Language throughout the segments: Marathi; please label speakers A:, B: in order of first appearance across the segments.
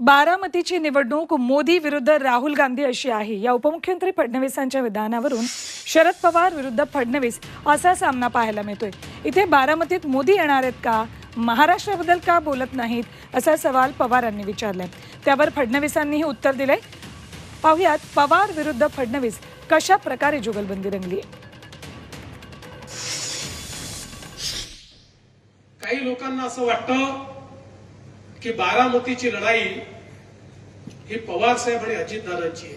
A: बारामतीची निवडणूक मोदी विरुद्ध राहुल गांधी अशी आहे. या उपमुख्यमंत्री फडणवीसांच्या विधानावरून शरद पवार विरुद्ध फडणवीस असा सामना पाहायला मिळतोय. इथे बारामतीत मोदी येणार आहेत का? महाराष्ट्राबद्दल का बोलत नाहीत? असा सवाल पवारांनी विचारलाय. त्यावर फडणवीसांनीही उत्तर दिलंय. पाहुयात पवार विरुद्ध फडणवीस कशा प्रकारे जुगलबंदी रंगली
B: काही लोकांना असं वाटतं की बारामतीची लढाई ही पवार साहेब आणि अजितदादांची आहे.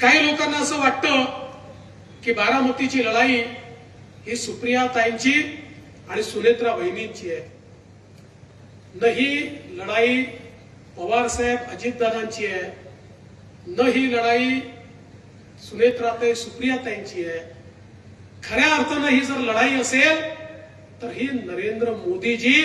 B: काही लोकांना असं वाटतं की बारामतीची लढाई ही सुप्रिया ताईंची आणि सुनेत्रा बहिणींची आहे. न ही लढाई पवार साहेब अजितदादांची आहे. न ही लढाई सुनेत्राताई सुप्रियाताईंची आहे. खऱ्या अर्थानं ही जर लढाई असेल तर ही नरेंद्र मोदीजी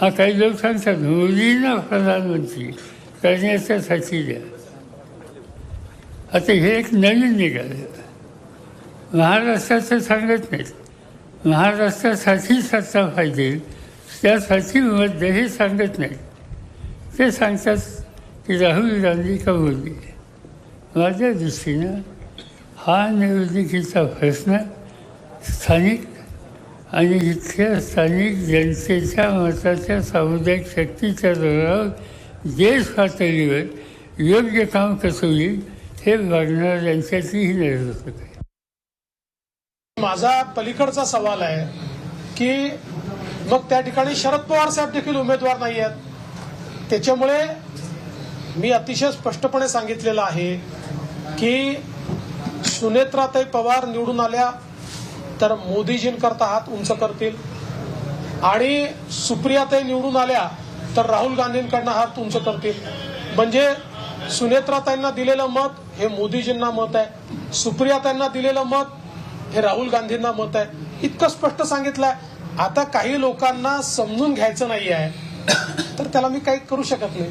C: हा काही लोक सांगतात मोदींना प्रधानमंत्री करण्याच्यासाठी द्या. आता हे एक नवीन निघालं. महाराष्ट्राचं सांगत नाहीत महाराष्ट्रासाठी सत्ता पाहिजे त्यासाठी मत हे सांगत नाहीत ते सांगतात की राहुल गांधी का मोदी माझ्या दृष्टीनं हा निवडणुकीचा प्रश्न स्थानिक आणि इथल्या स्थानिक जनतेच्या मताच्या सामुदायिक शक्तीच्या जोरावर देश पातळीवर योग्य काम कसं होईल हे बघणार यांच्यातलीही निवडणूक आहे.
B: माझा पलीकडचा सवाल आहे की मग त्या ठिकाणी शरद पवार साहेब देखील उमेदवार नाही आहेत त्याच्यामुळे मी अतिशय स्पष्टपणे सांगितलेलं आहे की सुनेत्राताई पवार निवडून आल्या तर मोदीजींकरता हात उंच करतील. आणि सुप्रियाताई निवडून आल्या तर राहुल गांधींकडनं हात उंच करतील. म्हणजे सुनेत्राताईंना दिलेलं मत हे मोदीजींना मत आहे. सुप्रियाताईंना दिलेलं मत हे राहुल गांधींना मत आहे. इतकं स्पष्ट सांगितलंय. आता काही लोकांना समजून घ्यायचं नाही आहे तर त्याला मी काही करू शकत नाही.